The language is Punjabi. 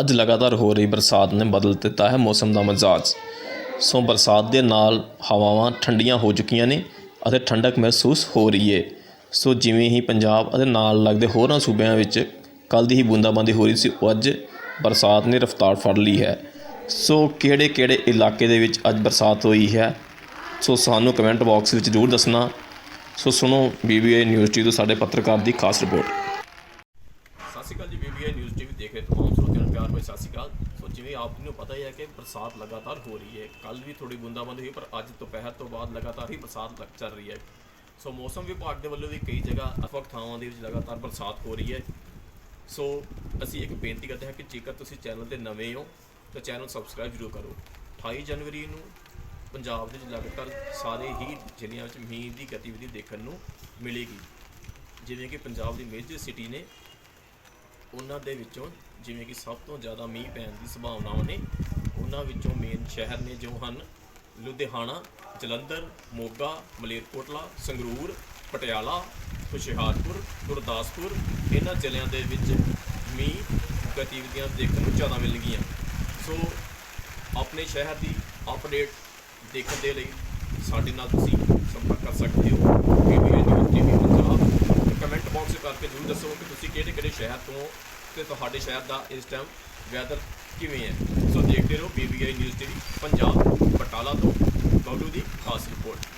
ਅੱਜ ਲਗਾਤਾਰ ਹੋ ਰਹੀ ਬਰਸਾਤ ਨੇ ਬਦਲ ਦਿੱਤਾ ਹੈ ਮੌਸਮ ਦਾ ਮਜ਼ਾਜ। ਸੋ ਬਰਸਾਤ ਦੇ ਨਾਲ ਹਵਾਵਾਂ ਠੰਡੀਆਂ ਹੋ ਚੁੱਕੀਆਂ ਨੇ ਅਤੇ ਠੰਡਕ ਮਹਿਸੂਸ ਹੋ ਰਹੀ ਹੈ ਸੋ ਜਿਵੇਂ ਹੀ ਪੰਜਾਬ ਅਤੇ ਨਾਲ ਲੱਗਦੇ ਹੋਰਾਂ ਸੂਬਿਆਂ ਵਿੱਚ ਕੱਲ੍ਹ ਦੀ ਹੀ ਬੂੰਦਾਬਾਂਦੀ ਹੋ ਰਹੀ ਸੀ, ਉਹ ਅੱਜ ਬਰਸਾਤ ਨੇ ਰਫ਼ਤਾਰ ਫੜ ਲਈ ਹੈ। ਸੋ ਕਿਹੜੇ ਕਿਹੜੇ ਇਲਾਕੇ ਦੇ ਵਿੱਚ ਅੱਜ ਬਰਸਾਤ ਹੋਈ ਹੈ? ਸੋ ਸਾਨੂੰ ਕਮੈਂਟ ਬਾਕਸ ਵਿੱਚ ਜ਼ਰੂਰ ਦੱਸਣਾ। ਸੋ ਸੁਣੋ ਬੀਬੀਆਈ ਨਿਊਜ਼ ਟੀ ਤੋਂ ਸਾਡੇ ਪੱਤਰਕਾਰ ਦੀ ਖਾਸ ਰਿਪੋਰਟ। ਸਤਿ ਸ਼੍ਰੀ ਅਕਾਲ ਜੀ ਬੀਬੀਆਈ ਨਿਊਜ਼ ਟੀਵੀ ਦੇਖ ਰਹੇ ਤਮਾਮ ਪਿਆਰ ਭਰੀ ਸਤਿ ਸ਼੍ਰੀ ਅਕਾਲ। ਸੋ ਜਿਵੇਂ ਆਪ ਨੂੰ ਪਤਾ ਹੀ ਹੈ ਕਿ ਬਰਸਾਤ ਲਗਾਤਾਰ ਹੋ ਰਹੀ ਹੈ। ਕੱਲ ਵੀ ਥੋੜੀ ਬੂੰਦਾਬਾਂਦੀ ਹੋਈ, ਪਰ ਅੱਜ ਦੁਪਹਿਰ ਤੋਂ ਬਾਅਦ ਲਗਾਤਾਰ ਹੀ ਬਰਸਾਤ ਲੱਗ ਚੱਲ ਰਹੀ ਹੈ। ਸੋ ਮੌਸਮ ਵਿਭਾਗ ਦੇ ਵੱਲੋਂ ਵੀ ਕਈ ਜਗ੍ਹਾ ਅਫਕ ਥਾਵਾਂ ਦੇ ਵਿੱਚ ਲਗਾਤਾਰ ਬਰਸਾਤ ਹੋ ਰਹੀ ਹੈ। ਸੋ ਅਸੀਂ ਇੱਕ ਬੇਨਤੀ ਕਰਦੇ ਹਾਂ ਕਿ ਜੇਕਰ ਤੁਸੀਂ ਚੈਨਲ ਤੇ ਨਵੇਂ ਹੋ, ਤਾਂ ਚੈਨਲ ਸਬਸਕ੍ਰਾਈਬ ਜ਼ਰੂਰ ਕਰੋ। 28 ਜਨਵਰੀ ਨੂੰ ਪੰਜਾਬ ਦੇ ਵਿੱਚ ਲਗਾਤਾਰ ਸਾਰੇ ਹੀ ਜ਼ਿਲ੍ਹਿਆਂ ਵਿੱਚ ਮੀਂਹ ਦੀ ਗਤੀਵਿਧੀ ਦੇਖਣ ਨੂੰ ਮਿਲੇਗੀ। ਜਿਵੇਂ ਕਿ ਪੰਜਾਬ ਦੀ ਮੇਜਰ ਸਿਟੀ ਨੇ ਉਹਨਾਂ ਦੇ ਵਿੱਚੋਂ ਜਿਵੇਂ ਕਿ ਸਭ ਤੋਂ ਜ਼ਿਆਦਾ ਮੀਂਹ ਪੈਣ ਦੀ ਸੰਭਾਵਨਾਵਾਂ ਨੇ, ਉਹਨਾਂ ਵਿੱਚੋਂ ਮੇਨ ਸ਼ਹਿਰ ਨੇ ਜੋ ਹਨ, ਲੁਧਿਆਣਾ, ਜਲੰਧਰ, ਮੋਗਾ, ਮਲੇਰਕੋਟਲਾ, ਸੰਗਰੂਰ, ਪਟਿਆਲਾ, ਹੁਸ਼ਿਆਰਪੁਰ, ਗੁਰਦਾਸਪੁਰ, ਇਹਨਾਂ ਜ਼ਿਲ੍ਹਿਆਂ ਦੇ ਵਿੱਚ ਮੀਂਹ ਗਤੀਵਿਧੀਆਂ ਦੇਖਣ ਨੂੰ ਜ਼ਿਆਦਾ ਮਿਲਣਗੀਆਂ ਸੋ ਆਪਣੇ ਸ਼ਹਿਰ ਦੀ ਅਪਡੇਟ ਦੇਖਣ ਦੇ ਲਈ ਸਾਡੇ ਨਾਲ ਤੁਸੀਂ ਸੰਪਰਕ ਕਰ ਸਕਦੇ ਹੋ। PBN News TV Punjab comment box ਕਰਕੇ ਜ਼ਰੂਰ ਦੱਸੋ ਕਿ ਤੁਸੀਂ ਕਿਹੜੇ ਕਿਹੜੇ ਸ਼ਹਿਰ ਤੋਂ ਹੋ ਤੇ ਤੁਹਾਡੇ ਸ਼ਹਿਰ ਦਾ ਇਸ ਟਾਈਮ ਵੈਦਰ ਕਿਵੇਂ ਹੈ? ਸੋ ਦੇਖਦੇ ਰਹੋ PBI News TV Punjab Batala ਤੋਂ ਗੌਲੂ ਦੀ ਖਾਸ ਰਿਪੋਰਟ